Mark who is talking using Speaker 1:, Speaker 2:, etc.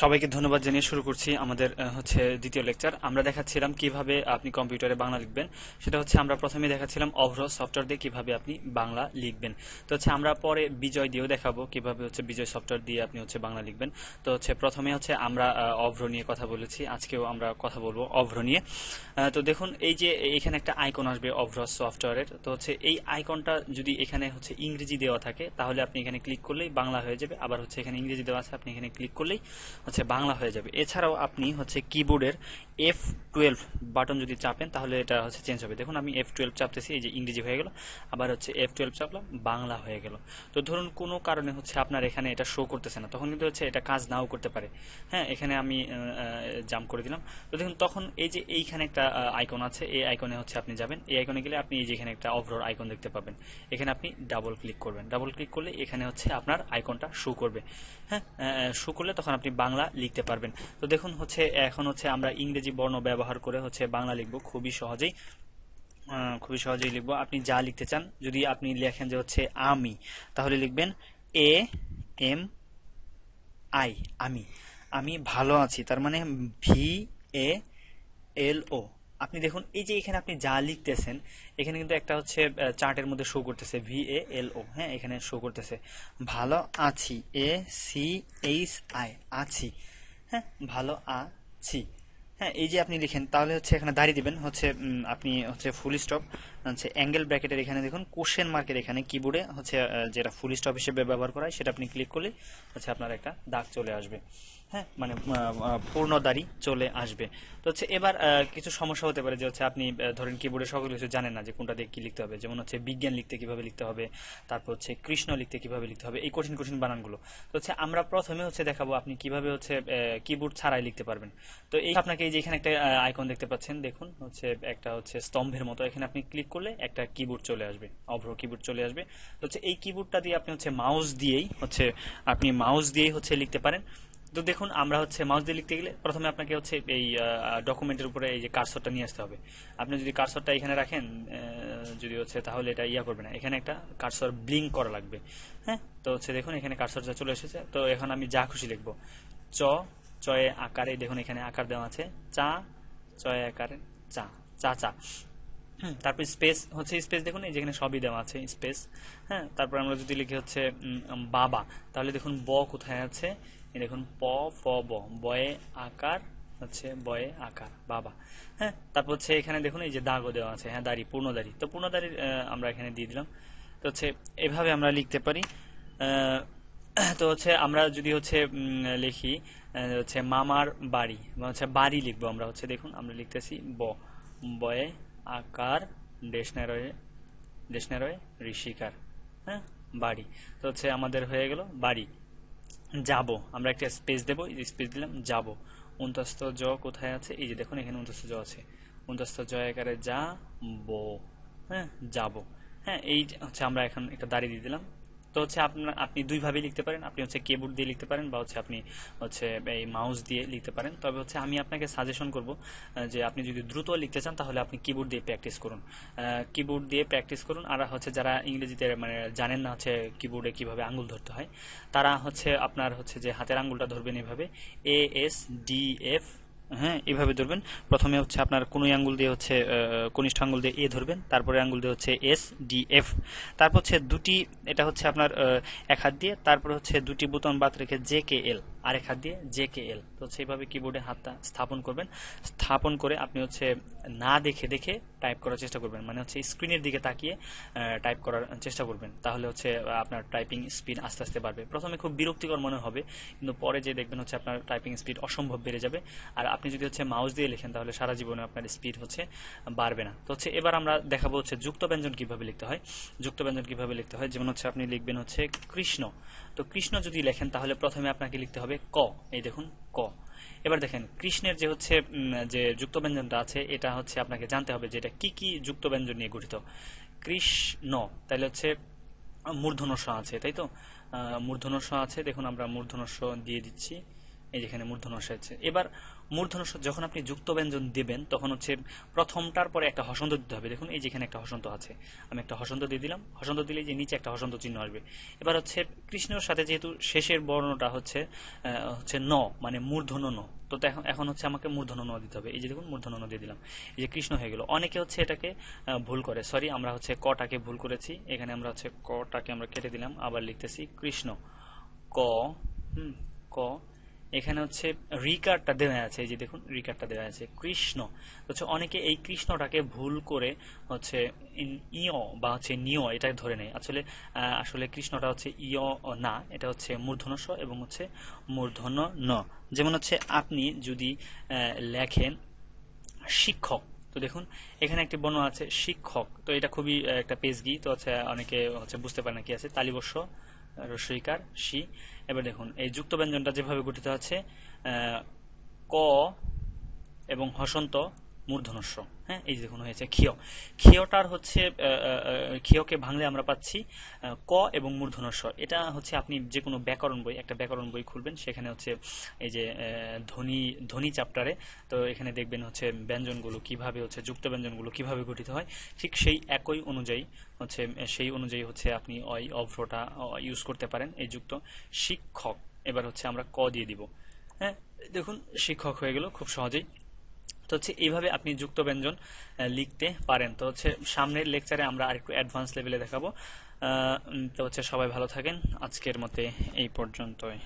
Speaker 1: সবাইকে ধন্যবাদ জানিয়ে শুরু করছি আমাদের হচ্ছে দ্বিতীয় লেকচার। আমরা দেখাচ্ছিলাম কীভাবে আপনি কম্পিউটারে বাংলা লিখবেন। সেটা হচ্ছে আমরা প্রথমে দেখাচ্ছিলাম অভ্র সফটওয়্যার দিয়ে কীভাবে আপনি বাংলা লিখবেন। তো হচ্ছে আমরা পরে বিজয় দিয়েও দেখাবো কীভাবে হচ্ছে বিজয় সফটওয়্যার দিয়ে আপনি হচ্ছে বাংলা লিখবেন। তো হচ্ছে প্রথমে হচ্ছে আমরা অভ্র নিয়ে কথা বলেছি। আজকেও আমরা কথা বলব অভ্র নিয়ে। তো দেখুন, এই যে এখানে একটা আইকন আসবে অভ্র সফটওয়্যারের। তো হচ্ছে এই আইকনটা যদি এখানে হচ্ছে ইংরেজি দেওয়া থাকে, তাহলে আপনি এখানে ক্লিক করলেই বাংলা হয়ে যাবে। আবার হচ্ছে এখানে ইংরেজি দেওয়া আছে, আপনি এখানে ক্লিক করলেই হচ্ছে বাংলা হয়ে যাবে। এছাড়াও আপনি হচ্ছে কিবোর্ডের এফ টুয়েলভ বাটন যদি চাপেন, তাহলে এটা হচ্ছে চেঞ্জ হবে। দেখুন, আমি এফ টুয়েলভ চাপতেছি, এই যে ইংরেজি হয়ে গেল, আবার হচ্ছে এফ টুয়েলভ চাপলাম, বাংলা হয়ে গেল। তো ধরুন, কোনো কারণে হচ্ছে আপনার এখানে এটা শো করতেছে না, তখন কিন্তু হচ্ছে এটা কাজ নাও করতে পারে। হ্যাঁ এখানে আমি জাম্প করে দিলাম। তো দেখুন, তখন এই যে এইখানে একটা আইকন আছে, এই আইকনে হচ্ছে আপনি যাবেন। এই আইকনে গেলে আপনি এই যে এখানে একটা অভ্রর আইকন দেখতে পাবেন। এখানে আপনি ডাবল ক্লিক করবেন। ডাবল ক্লিক করলে এখানে হচ্ছে আপনার আইকনটা শো করবে। হ্যাঁ শো করলে তখন আপনি বাংলা লিখতে পারবেন। তো দেখুন হচ্ছে, এখন হচ্ছে আমরা ইংরেজি বর্ণ ব্যবহার করে হচ্ছে বাংলা লিখব খুবই সহজেই। খুবই সহজেই লিখব। আপনি যা লিখতে চান, যদি আপনি লেখেন যে হচ্ছে আমি, তাহলে লিখবেন এ এম আই, আমি। আমি ভালো আছি, তার মানে ভি এ এল ও। আপনি দেখুন, এই যে এখানে আপনি যা লিখতেছেন, এখানে কিন্তু একটা হচ্ছে চার্টের মধ্যে শো করতেছে ভি এ এল ও হ্যাঁ এখানে শো করতেছে। ভালো আছি এ সি এইচ আই আছি হ্যাঁ ভালো আছি। হ্যাঁ এই যে আপনি লিখেন, তাহলে হচ্ছে এখানে দাঁড়িয়ে দিবেন, হচ্ছে আপনি হচ্ছে ফুল স্টপ হচ্ছে অ্যাঙ্গেল ব্র্যাকেটের এখানে দেখুন কোশ্চেন মার্কের এখানে কিবোর্ডে হচ্ছে যেটা ফুল স্টপ হিসেবে ব্যবহার করা হয় সেটা আপনি ক্লিক করলে হচ্ছে আপনার একটা দাগ চলে আসবে। হ্যাঁ মানে আহ, আহ, পূর্ণ দাড়ি চলে আসবে। তো হচ্ছে এবার কিছু সমস্যা হতে পারে যে হচ্ছে আপনি ধরেন কিবোর্ডে সকল কিছু জানেন না যে কোনটা দিয়ে কি লিখতে হবে। যেমন হচ্ছে বিজ্ঞান লিখতে কীভাবে লিখতে হবে তারপর হচ্ছে কৃষ্ণ লিখতে কীভাবে লিখতে হবে এই কঠিন কঠিন বানানগুলো। তো হচ্ছে আমরা প্রথমে হচ্ছে দেখাবো আপনি কীভাবে হচ্ছে কিবোর্ড ছাড়াই লিখতে পারবেন। তো এই আপনাকে এই যে এখানে একটা আইকন দেখতে পাচ্ছেন দেখুন হচ্ছে একটা হচ্ছে স্তম্ভের মতো এখানে আপনি ক্লিক করলে একটা কিবোর্ড চলে আসবে, অভ্র কিবোর্ড চলে আসবে। হচ্ছে এই কিবোর্ডটা দিয়ে আপনি হচ্ছে মাউস দিয়েই হচ্ছে আপনি মাউস দিয়েই হচ্ছে লিখতে পারেন। তো দেখুন, আমরা হচ্ছে মাউস দিয়ে লিখতে গেলে প্রথমে আপনাকে হচ্ছে এই ডকুমেন্টের উপরে এই যে কার্সরটা নিয়ে আসতে হবে। আপনি যদি কার্সরটা এখানে রাখেন যদি হচ্ছে তাহলে এটা ইয়া করবে না। এখানে একটা কার্সর ব্লিঙ্ক করা লাগবে। হ্যাঁ? তো হচ্ছে দেখুন, এখানে কার্সরটা চলে এসেছে। তো এখন আমি যা খুশি লিখব। চ, চয়ে আকারে, দেখুন এখানে আকার দেওয়া আছে। চা, চয়ে আকারে, চা চা চা। হুম, তারপর স্পেস হচ্ছে স্পেস দেখুন এই যেখানে সবই দেওয়া আছে স্পেস হ্যাঁ? তারপর আমরা যদি লিখি হচ্ছে বাবা তাহলে দেখুন ব কোথায় আছে? এই দেখুন প প ব বয়ে আকার হচ্ছে বয়ে আকার বাবা হ্যাঁ? তারপর হচ্ছে এখানে দেখুন এই যে দাগও দেওয়া আছে হ্যাঁ দাড়ি পূর্ণ দাড়ি তো পূর্ণ দাড়ি আমরা এখানে দিয়ে দিলাম। তো হচ্ছে এভাবে আমরা লিখতে পারি তো হচ্ছে আমরা যদি হচ্ছে লিখি হচ্ছে মামার বাড়ি হচ্ছে বাড়ি লিখব আমরা হচ্ছে দেখুন আমরা লিখতেছি ব বয়ে আকার ডেশনারয়ে ডেশনারয়ে ঋষিকার হ্যাঁ? বাড়ি। তো হচ্ছে আমাদের হয়ে গেল বাড়ি। যাব। আমরা একটা স্পেস দেবো স্পেস দিলাম, যাব। উন্তস্ত জ কোথায় আছে? এই যে দেখুন, এখানে উন্তস্ত জ আছে। উন্তস্ত জ আকারে যা বো হ্যাঁ? যাব। হ্যাঁ এই হচ্ছে আমরা এখন একটা দাড়ি দিয়ে দিলাম। তো হচ্ছে আপনার আপনি দুইভাবে লিখতে পারেন। আপনি হচ্ছে কিবোর্ড দিয়ে লিখতে পারেন বা হচ্ছে আপনি হচ্ছে এই মাউস দিয়ে লিখতে পারেন। তবে হচ্ছে আমি আপনাকে সাজেশন করব যে আপনি যদি দ্রুত লিখতে চান তাহলে আপনি কিবোর্ড দিয়ে প্র্যাকটিস করুন। কিবোর্ড দিয়ে প্র্যাকটিস করুন। আর হচ্ছে যারা ইংরেজিতে মানে জানেন না হচ্ছে কিবোর্ডে কীভাবে আঙ্গুল ধরতে হয়, তারা হচ্ছে আপনার হচ্ছে যে হাতের আঙ্গুলটা ধরবেন এভাবে এ এস ডি এফ হ্যাঁ এভাবে ধরবেন। প্রথমে হচ্ছে আপনার কোনো আঙ্গুল দিয়ে হচ্ছে কনিষ্ঠ আঙ্গুল দিয়ে এ ধরবেন, তারপরে আঙ্গুল দিয়ে হচ্ছে এস, ডি, এফ। তারপর হচ্ছে দুটি, এটা হচ্ছে আপনার এক হাত দিয়ে, তারপরে হচ্ছে দুটি বোতাম বাদ রেখে জে, কে, এল। আরেক হাত দিয়ে জে কে এল। তো সেইভাবে কিবোর্ডে হাতটা স্থাপন করবেন। স্থাপন করে আপনি হচ্ছে না দেখে দেখে টাইপ করার চেষ্টা করবেন। মানে হচ্ছে স্ক্রিনের দিকে তাকিয়ে টাইপ করার চেষ্টা করবেন। তাহলে হচ্ছে আপনার টাইপিং স্পিড আস্তে আস্তে বাড়বে। প্রথমে খুব বিরক্তিকর মনে হবে, কিন্তু পরে যে দেখবেন হচ্ছে আপনার টাইপিং স্পিড অসম্ভব বেড়ে যাবে। আর আপনি যদি হচ্ছে মাউস দিয়ে লেখেন, তাহলে সারা জীবনে আপনার স্পিড হচ্ছে বাড়বে না। তো হচ্ছে এবার আমরা দেখাবো হচ্ছে যুক্ত ব্যঞ্জন কীভাবে লিখতে হয়। যুক্ত ব্যঞ্জন কীভাবে লিখতে হয়? যেমন হচ্ছে আপনি লিখবেন হচ্ছে কৃষ্ণ। তো কৃষ্ণ যদি লেখেন, তাহলে প্রথমে আপনাকে লিখতে হবে ক। এই দেখুন, ক। এবার দেখেন, কৃষ্ণের যে হচ্ছে যে যুক্ত ব্যঞ্জনটা আছে, এটা হচ্ছে আপনাকে জানতে হবে যে এটা কি কি যুক্ত ব্যঞ্জন নিয়ে গঠিত। কৃষ্ণ তাহলে হচ্ছে মূর্ধনস্য আছে, তাই তো? মূর্ধনস্য আছে, দেখুন আমরা মূর্ধনস্য দিয়ে দিচ্ছি। এই যেখানে মূর্ধনস্য আছে। এবার মূর্ধন্য যখন আপনি যুক্ত ব্যঞ্জন দেবেন, তখন হচ্ছে প্রথমটার পরে একটা হসন্ত দিতে হবে। দেখুন, এই যেখানে একটা হসন্ত আছে। আমি একটা হসন্ত দিয়ে দিলাম। হসন্ত দিলে যে নিচে একটা হসন্ত চিহ্ন আসবে। এবার হচ্ছে কৃষ্ণের সাথে যেহেতু শেষের বর্ণটা হচ্ছে হচ্ছে ন মানে মূর্ধন্য ন, তো তো এখন এখন হচ্ছে আমাকে মূর্ধন্য ন দিতে হবে। এই যে দেখুন, মূর্ধন্য ন দিয়ে দিলাম। এই যে কৃষ্ণ হয়ে গেল। অনেকে হচ্ছে এটাকে ভুল করে। সরি, আমরা হচ্ছে কটাকে ভুল করেছি। এখানে আমরা হচ্ছে কটাকে আমরা কেটে দিলাম। আবার লিখতেছি কৃষ্ণ। ক, হুম, ক এখানে হচ্ছে রিকারটা দেওয়া আছে, এই যে দেখুন, রিকারটা দেওয়া আছে, কৃষ্ণ। হচ্ছে অনেকে এই কৃষ্ণটাকে ভুল করে হচ্ছে ইয় বা হচ্ছে নিয় এটা ধরে নেয়। আসলে আসলে কৃষ্ণটা হচ্ছে ইয় না, এটা হচ্ছে মূর্ধন্য স এবং হচ্ছে মূর্ধন্য ন যেমন হচ্ছে আপনি যদি লেখেন শিক্ষক, তো দেখুন, এখানে একটি বর্ণ আছে শিক্ষক, তো এটা খুবই একটা পেজগি তো হচ্ছে অনেকে হচ্ছে বুঝতে পারে না কি আছে তালিবস্য রসইকার সি এবার দেখুন এই যুক্ত ব্যঞ্জনটা যেভাবে গঠিত আছে ক এবং হসন্ত মূর্ধনস্য হ্যাঁ এই যে দেখুন হয়েছে ক্ষিয়। ক্ষিয়টার হচ্ছে ক্ষিয়কে ভাঙলে আমরা পাচ্ছি ক এবং মূর্ধনস্য এটা হচ্ছে আপনি যে কোনো ব্যাকরণ বই, একটা ব্যাকরণ বই খুলবেন, সেখানে হচ্ছে এই যে ধ্বনি ধ্বনি চ্যাপ্টারে তো এখানে দেখবেন হচ্ছে ব্যঞ্জনগুলো কীভাবে হচ্ছে, যুক্ত ব্যঞ্জনগুলো কীভাবে গঠিত হয়, ঠিক সেই একই অনুযায়ী হচ্ছে, সেই অনুযায়ী হচ্ছে আপনি ওই অভ্রটা ইউজ করতে পারেন, এই যুক্ত শিক্ষক। এবার হচ্ছে আমরা ক দিয়ে দিব। হ্যাঁ দেখুন, শিক্ষক হয়ে গেল, খুব সহজেই। তো হচ্ছে এইভাবে আপনি যুক্ত ব্যঞ্জন লিখতে পারেন। তো হচ্ছে সামনের লেকচারে আমরা আরেকটু অ্যাডভান্স লেভেলে দেখাবো। তো হচ্ছে সবাই ভালো থাকেন। আজকের মতে এই পর্যন্তই।